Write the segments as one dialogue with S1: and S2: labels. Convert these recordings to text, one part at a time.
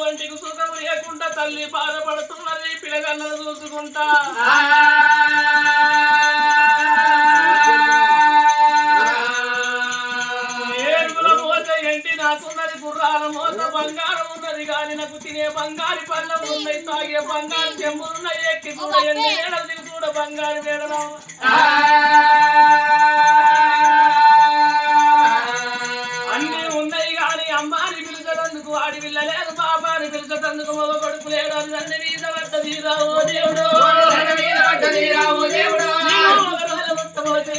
S1: వంటికి సుఖం లేకుండా తల్లి బాధపడుతున్నది పిల్లగన్నలు చూసుకుంటా. ఏడుగుల మోత ఎంటి నాకున్నది గుర్రాల మోత బంగారం ఉన్నది కానీ నాకు తినే బంగారు పళ్ళం ఉన్నాయి తాగే బంగారు చెంబులున్నాయి ఎక్కి చూడ ఎన్ని వేడలు చూడ బంగారు వేడలం. అన్ని ఉన్నాయి కానీ అమ్మాని పిలిచేటందుకు ఆడి పిల్లలేదు బాబాని పిలిచేటందుకు మగ కొడుకు లేడు అన్ని మీద పడ్డ తీరా ఓ దేవుడు. నీవు ఒక రోజు పుట్టబోతే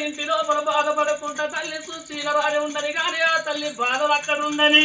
S1: ఇంటి లోపల బాధపడకుండా తల్లి చూసి రాని ఉండని కానీ ఆ తల్లి బాధలు అక్కడ ఉండని.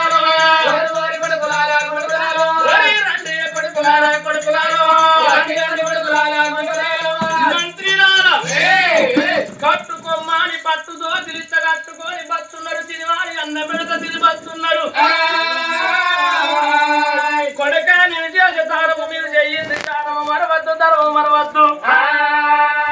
S1: అన్న పెడత తిరిగి వస్తున్నారు. కొడక నిజ తారము మీరు చెయ్యింది తారము మరవద్దు తరము మరవద్దు.